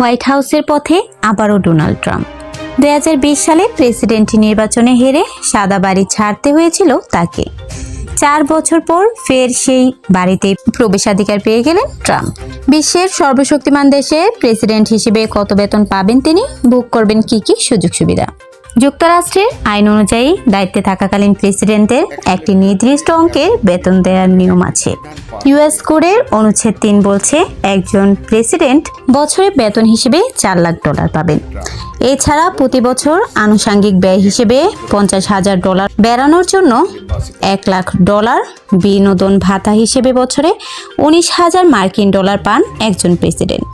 White হাউসের পথে আবারও ডোনাল্ড ট্রাম্প। দু হাজার বিশ সালে প্রেসিডেন্ট নির্বাচনে হেরে সাদা বাড়ি ছাড়তে হয়েছিল তাকে। চার বছর পর ফের সেই বাড়িতে প্রবেশাধিকার পেয়ে গেলেন ট্রাম্প। বিশ্বের সর্বশক্তিমান দেশে প্রেসিডেন্ট হিসেবে কত বেতন পাবেন তিনি? বুক করবেন কি কি সুযোগ সুবিধা? যুক্তরাষ্ট্রের আইন অনুযায়ী দায়িত্বে থাকাকালীন প্রেসিডেন্টের একটি নির্দিষ্ট অঙ্কের বেতন দেওয়ার নিয়ম আছে। ইউএস কোডের অনুচ্ছেদ তিন বলছে, একজন প্রেসিডেন্ট বছরে বেতন হিসেবে চার লাখ ডলার পাবেন। এছাড়া প্রতি বছর আনুষাঙ্গিক ব্যয় হিসেবে পঞ্চাশ হাজার ডলার বেড়ানোর জন্য এক লাখ ডলার বিনোদন ভাতা হিসেবে বছরে উনিশ হাজার মার্কিন ডলার পান একজন প্রেসিডেন্ট।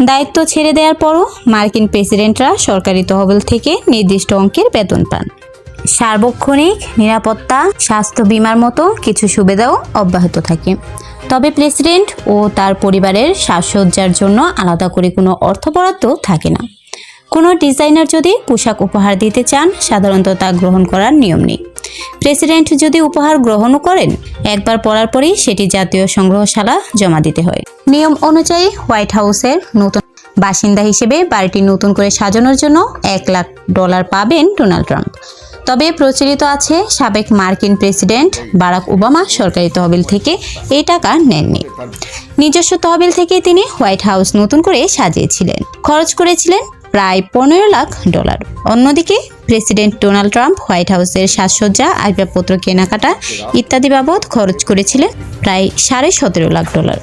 দায়িত্ব ছেড়ে দেওয়ার পরও মার্কিন প্রেসিডেন্টরা সরকারি তহবিল থেকে নির্দিষ্ট অঙ্কের বেতন পান। সার্বক্ষণিক নিরাপত্তা, স্বাস্থ্য বিমার মতো কিছু সুবিধাও অব্যাহত থাকে। তবে প্রেসিডেন্ট ও তার পরিবারের সাজসজ্জার জন্য আলাদা করে কোনো অর্থ বরাদ্দ থাকে না। কোনো ডিজাইনার যদি পোশাক উপহার দিতে চান, সাধারণত তা গ্রহণ করার নিয়ম নেই। প্রেসিডেন্ট যদি উপহার গ্রহণও করেন একবার পড়ার পরেই সেটি জাতীয় সংগ্রহশালা জমা দিতে হয়। নিয়ম অনুযায়ী হোয়াইট হাউসের নতুন বাসিন্দা হিসেবে বাড়িটি নতুন করে সাজানোর জন্য এক লাখ ডলার পাবেন ডোনাল্ড ট্রাম্প। তবে প্রচলিত আছে, সাবেক মার্কিন প্রেসিডেন্ট বারাক ওবামা সরকারি তহবিল থেকে এই টাকা নেননি। নিজস্ব তহবিল থেকে তিনি হোয়াইট হাউস নতুন করে সাজিয়েছিলেন। খরচ করেছিলেন প্রায় পনেরো লাখ ডলার। অন্যদিকে প্রেসিডেন্ট ডোনাল্ড ট্রাম্প হোয়াইট হাউসের সাজসজ্জা, আসবাবপত্র কেনাকাটা ইত্যাদি বাবদ খরচ করেছিলেন প্রায় সাড়ে সতেরো লাখ ডলার।